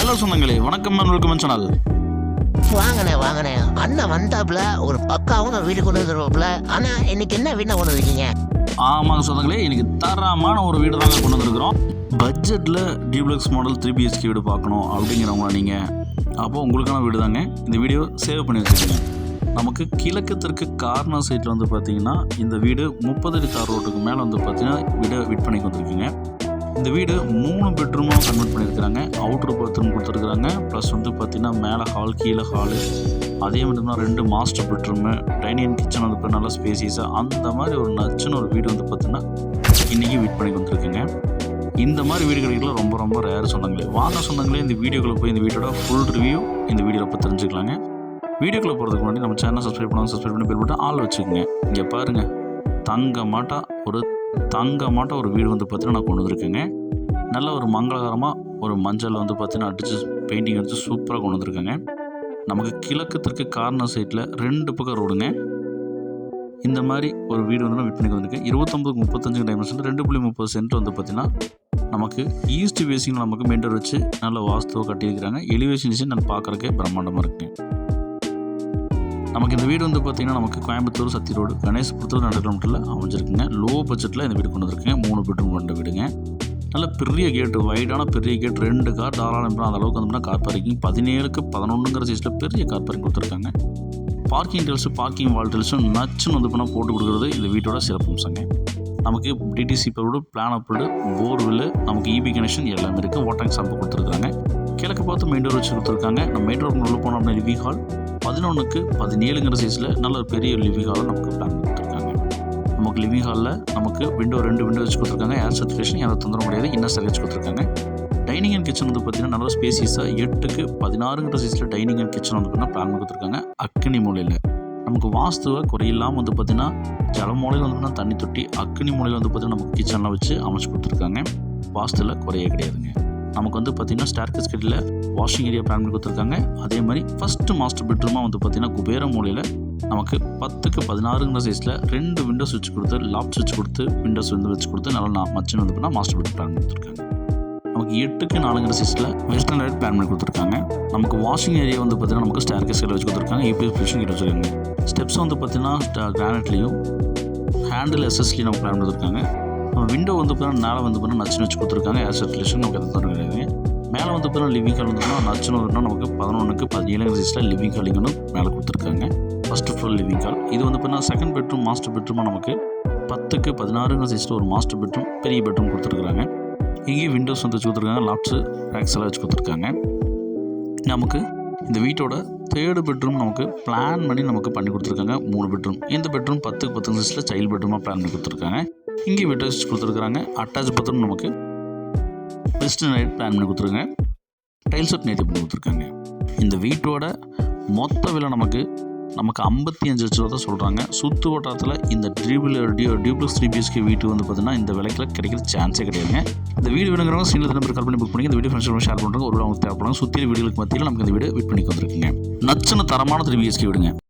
Hello சொந்தங்களே வணக்கம் welcome channel. வாங்கண்ணே வாங்கண்ணே அண்ணன் வந்தாப்புல ஒரு பக்காவும் வீடு கொண்டு வந்துருவாப்புல. ஆனா இன்னைக்கு என்ன வீணா கொண்டு வந்திருக்கீங்க? ஆமாங்க சொந்தங்களே இன்னைக்கு தரமான ஒரு வீடு தாங்க கொண்டு வந்திருக்கிறோம். பட்ஜெட்டில் டியூப்ளெக்ஸ் மாடல் த்ரீ பிஹெச்கே வீடு பார்க்கணும் அப்படிங்கிறவங்களா நீங்கள் அப்போ உங்களுக்கான வீடு தாங்க. இந்த வீடியோ சேவ் பண்ணி வச்சுக்கோங்க. நமக்கு கிழக்கு தெற்கு கார்னர் சைட்டில் வந்து பார்த்தீங்கன்னா இந்த வீடு முப்பது அடி தார் ரோட்டுக்கு மேலே வந்து பார்த்தீங்கன்னா வீடை விற்பனைக்கு வந்திருக்குங்க. இந்த வீடு மூணு பெட்ரூமாக கன்வெர்ட் பண்ணியிருக்கிறாங்க. அவுட்ரு பாத்ரூம் கொடுத்துருக்குறாங்க. ப்ளஸ் வந்து பார்த்தீங்கன்னா மேலே ஹால் கீழே ஹாலு அதே மாதிரி தான் ரெண்டு மாஸ்டர் பெட்ரூமு டைனிங் கிச்சன் வந்து இப்போ நல்லா ஸ்பேசியஸாக அந்த மாதிரி ஒரு நச்சுன்னு ஒரு வீடு வந்து பார்த்தீங்கன்னா இன்றைக்கி விற்பனைக்கு வந்திருக்குங்க. இந்த மாதிரி வீடு கிடைக்கல ரொம்ப ரொம்ப ரேர் சொந்தங்களே வாங்க சொந்தங்களே இந்த வீடியோக்குள்ளே போய் இந்த வீடியோட ஃபுல் ரிவ்யூ இந்த வீடியோவில் பார்த்து தெரிஞ்சுக்கலாங்க. வீடியோக்குள்ளே போகிறதுக்கு முன்னாடி நம்ம சேனல் சப்ஸ்கிரைப் பண்ணாங்க சப்ஸ்கிரைப் பண்ணி பெல் பட்டன் ஆள் வச்சுக்கோங்க. இங்கே பாருங்கள் தங்க மாட்டா ஒரு தங்கமாட்ட ஒரு வீடு வந்து பார்த்தீங்கன்னா நான் கொண்டு வந்திருக்கேங்க. நல்ல ஒரு மங்களகரமாக ஒரு மஞ்சள் வந்து பார்த்தீங்கன்னா அடித்து பெயிண்டிங் அடித்து சூப்பராக கொண்டு வந்திருக்கேங்க. நமக்கு கிழக்கு தெற்கு கார்னர் சைட்டில் ரெண்டு பக்கம் ரோடுங்க இந்த மாதிரி ஒரு வீடு வந்து நான் விற்பனைக்கு வந்திருக்கேன். இருபத்தொம்பது முப்பத்தஞ்சு டைமென்ஷனில் ரெண்டு புள்ளி முப்பது சென்ட் வந்து பார்த்திங்கன்னா நமக்கு ஈஸ்ட் பேசிங்கில் நமக்கு மெயின்டர் வச்சு நல்ல வாஸ்துவை கட்டியிருக்கிறாங்க. எலிவேஷன் டிசைன் நான் பார்க்குறக்கே பிரம்மாண்டமாக இருக்குங்க. நமக்கு இந்த வீடு வந்து பார்த்திங்கன்னா நமக்கு கோயம்புத்தூர் சத்தி ரோடு கணேசபுரத்தில் ரெண்டு கிலோமீட்டரில் அமைஞ்சிருக்குங்க. லோ பட்ஜெட்டில் இந்த வீடு கொண்டு வந்திருக்கேங்க மூணு பெட்ரூம் கொண்ட வீடுங்க. நல்ல பெரிய கேட்டு வைடான பெரிய கேட் ரெண்டு கார் தாராளம் அந்த அளவுக்கு வந்தோம்னா கார் பார்க்கிங் பதினேழுக்கு பதினொன்றுங்கிற சைஸில் பெரிய கார் பார்க்கிங் கொடுத்துருக்காங்க. பார்க்கிங் டெல்ஸு பார்க்கிங் வால் டெல்ஸும் நச்சுன்னு வந்து பண்ணால் போட்டு கொடுக்குறது இந்த வீட்டோட சிறப்பம்சங்க நமக்கு D T C approved plan அப்டு borewell நமக்கு இபி கனெக்ஷன் எல்லாமே இருக்குது வாட்டர் சாம்பு கொடுத்துருக்காங்க. கிழக்கு பார்த்து மெயின் டோர் வச்சு கொடுத்துருக்காங்க. நம்ம மெயின் டோர் உள்ளே போனோம் அப்படின்னா லிவிங் ஹால் பதினொன்றுக்கு பதினேழுங்கிற சைஸில் நல்ல ஒரு பெரிய லிவிங் ஹாலை நமக்கு பிளான் கொடுத்துருக்காங்க நமக்கு லிவிங் ஹாலில் நமக்கு விண்டோ ரெண்டு விண்டோ வச்சு கொடுத்துருக்காங்க. ஏர் சர்க்குலேஷன் யாரும் தொந்தரவு கிடையாது. இன்னர் சர்வீஸ் கொடுத்துருக்காங்க. டைனிங் அண்ட் கிச்சன் வந்து பார்த்தீங்கன்னா நல்ல ஸ்பேசியஸாக எட்டுக்கு பதினாறுங்கிற சைஸில் டைனிங் அண்ட் கிச்சன் வந்து பார்த்தீங்கன்னா பிளான் கொடுத்துருக்காங்க. அக்னி மூலையில். நமக்கு வாஸ்துவை குறையில்லாமல் வந்து பார்த்தீங்கன்னா ஜல மூலையில் வந்து தண்ணி தொட்டி அக்னி மூலையில் வந்து பார்த்தீங்கன்னா நமக்கு கிச்சன்லாம் வச்சு அமைச்சு கொடுத்துருக்காங்க. வாஸ்துவில் குறையே கிடையாதுங்க. நமக்கு வந்து பார்த்தீங்கன்னா ஸ்டார்கஸ் கட்டில் வாஷிங் ஏரியா பிளான் பண்ணி கொடுத்துருக்காங்க. அதே மாதிரி ஃபஸ்ட்டு மாஸ்டர் பெட்ரூமாக வந்து பார்த்தீங்கன்னா குபேர மூலையில் நமக்கு பத்துக்கு பதினாறுங்கிற சைஸில் ரெண்டு விண்டோஸ் வச்சு கொடுத்து லாப் சுவிட்ச் கொடுத்து விண்டோஸ் வந்து வச்சு கொடுத்து நல்லா நான் வந்து பண்ணால் மாஸ்டர் பெட்ரூம் பிளான் கொடுத்துருக்காங்க. நமக்கு எட்டுக்கு நாலுங்கிற சைஸில் வெஸ்டர்ன் லைட் பிளான் பண்ணி கொடுத்துருக்காங்க. நமக்கு வாஷிங் ஏரியா வந்து பார்த்தீங்கன்னா நமக்கு ஸ்டார் கேஸ்கில் வச்சு கொடுத்துருக்காங்க. ஏபிஎஸ் ஃபிஷிங் கிட்ட வச்சுருக்காங்க ஸ்டெப்ஸ் வந்து பார்த்தீங்கன்னா கிரானைட்லேயும் ஹேண்டில் எஸ்எஸ்லேயும் நமக்கு பிளான் பண்ணிருக்காங்க நம்ம விண்டோ வந்து பார்த்தீங்கன்னா மேலே வந்து பார்த்தீங்கன்னா நச்சுன்னு வச்சு கொடுத்துருக்காங்க. ஏர் சர்க்குலேஷன் நமக்கு எந்த தரம் கிடையாது மேலே வந்து பார்த்தீங்கன்னா லிவிங் ஹால் வந்து நச்சுன்னு வந்துன்னா நமக்கு பதினொன்றுக்கு பதினேழு சைஸில் லிவிங் ஹாலிங்கன்னு மேலே கொடுத்துருக்காங்க. ஃபஸ்ட்டு ஃபுல் லிவிங் கால் இது வந்து பார்த்தீங்கன்னா செகண்ட் பெட்ரூம் மாஸ்டர் பெட்ரூமாக நமக்கு பத்துக்கு பதினாறுங்க சைஸில் ஒரு மாஸ்டர் பெட்ரூம் பெரிய பெட்ரூம் கொடுத்துருக்குறாங்க. இங்கேயும் விண்டோஸ் வந்து வச்சு கொடுத்துருக்காங்க. லாப்ஸ் ரேக்ஸ் எல்லாம் வச்சு கொடுத்துருக்காங்க. நமக்கு இந்த வீட்டோட தேர்டு பெட்ரூம் நமக்கு பிளான் பண்ணி நமக்கு பண்ணி கொடுத்துருக்காங்க. மூணு பெட்ரூம் இந்த பெட்ரூம் பத்துக்கு பத்து சைஸில் சைல்டு பெட்ரூமாக பிளான் பண்ணி கொடுத்துருக்காங்க. இங்கே விண்டோஸ் கொடுத்துருக்குறாங்க. அட்டாச் பத்திரம் நமக்கு வெஸ்டர்ன் லைட் பிளான் பண்ணி கொடுத்துருங்க டைல்ஸ் ஒர்க் நேற்று பண்ணி கொடுத்துருக்காங்க. இந்த வீட்டோட மொத்த விலை நமக்கு நமக்கு ஐம்பத்தி அஞ்சு லட்ச ரூபா தான் சொல்கிறாங்க சுற்று வட்டாரத்தில் இந்த triple due duplex three B H K வீட்டு வந்து பார்த்தீங்கன்னா இந்த விலைக்குல கிடைக்கிற சான்ஸே கிடையாதுங்க. இந்த வீடு வேணுங்கிறவங்க சீனில் நம்பர் கால் பண்ணி புக் பண்ணி இந்த வீடியோ ஃப்ரெண்ட்ஸ் ஷேர் பண்ணுறாங்க ஒரு அவங்க தேவைப்படுறாங்க சுற்றி வீடுகளுக்கு மத்தியில் நமக்கு இந்த வீடு பண்ணி கொடுத்துருக்காங்க நச்சுன தரமான த்ரீ பிஎஸ்கே விடுங்க.